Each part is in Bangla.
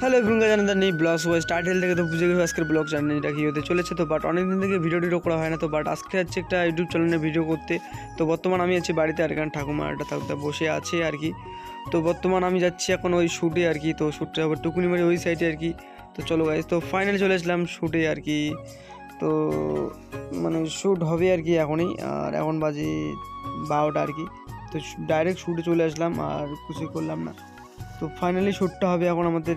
হ্যালো এভরিঙ্গ জানাতে নেই ব্লগস ওয়াইজ টাইটেল থেকে তো বুঝে গেছো, আজকের ব্লগ জার্নিটা কি হতে চলেছে তো বাট অনেকদিন থেকে ভিডিও টিডিও করা হয় না তো বাট আজকে হচ্ছে একটা ইউটিউব চ্যানেলে ভিডিও করতে। তো বর্তমান আমি আছি বাড়িতে আর এখানে ঠাকুমা একটা থাকতে বসে আছে আর কি। তো বর্তমান আমি যাচ্ছি এখন ওই শ্যুটে আর কি, তো শ্যুটটা আবার টুকুনি মারি ওই সাইডে আর কি। তো চলো গাইজ তো ফাইনালি চলে আসলাম শ্যুটে আর কি। তো মানে শ্যুট হবে আর কি এখনই, আর এখন বাজে বারোটা আর কি। তো ডাইরেক্ট শ্যুটে চলে আসলাম, আর কিছু করলাম না। তো ফাইনালি শ্যুটটা হবে এখন আমাদের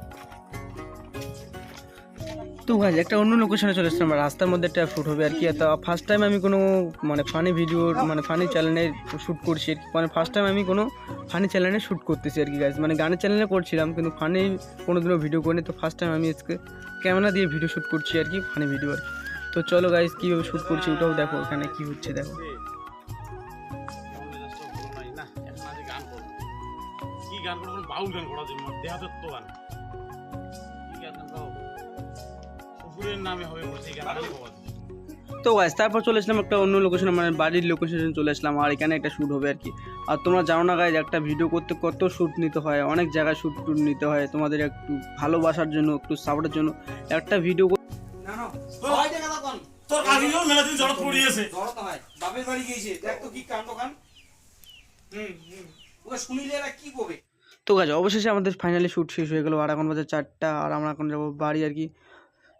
তো ভাই একটা অন্য লোকেশনে চলে এসেছিলাম, রাস্তার মধ্যে একটা শ্যুট হবে আর কি। তো ফার্স্ট টাইম আমি কোনো মানে ফানি ভিডিও মানে ফানি চ্যানেলে শ্যুট করছি আর কি। মানে ফার্স্ট টাইম আমি কোনো ফানি চ্যানেলে শ্যুট করতেছি আর কি গাইজ মানে গানের চ্যানেলে করছিলাম, কিন্তু ফানি কোনো দিনও ভিডিও করিনি। তো ফার্স্ট টাইম আমি আজকে ক্যামেরা দিয়ে ভিডিও শ্যুট করছি আর কি ফানি ভিডিও আর তো চলো গাইজ কীভাবে শ্যুট করছি ওটাও দেখো, এখানে কী হচ্ছে দেখো। গান করব বাউল গান করা যাবে দেহাতত্ব গান। শ্বশুরের নামে হবে বলছে তো গাইজ তারপর চলে আসলাম একটা অন্য লোকেশনে মানে বাড়ির লোকেশনে চলে আসলাম আর এখানে একটা শ্যুট হবে আর কি। আর তোমরা জানো না গাইজ একটা ভিডিও করতে কত শ্যুট নিতে হয় অনেক জায়গায় শ্যুট টুট নিতে হয় তোমাদের একটু ভালোবাসার জন্য একটু সাপোর্টের জন্য। একটা ভিডিও তোর কাকিও মেলা দিন জড়ত পড়িয়েছে। বাপের বাড়ি গিয়েছে। দেখ তো কি কাণ্ড কান হুম হুম। ওকে শুনিলে এরা কি করবে? তো গাছ অবশেষে আমাদের ফাইনালি শ্যুট শেষ হয়ে গেলো। আর এখন বাজে চারটা আর আমরা এখন যাব বাড়ি আর কি।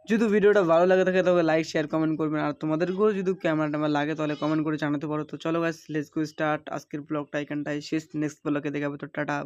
যদি ভিডিওটা ভালো লাগে থাকে তবে লাইক শেয়ার কমেন্ট করবেন। আর তোমাদেরকেও যদি ক্যামেরা ট্যামেরা লাগে তাহলে কমেন্ট করে জানাতে পারো। তো চলো গাছ লেটস গো স্টার্ট আজকের ব্লগটা এখানটায় শেষ। নেক্সট ব্লগে দেখাবে। তো টাটা।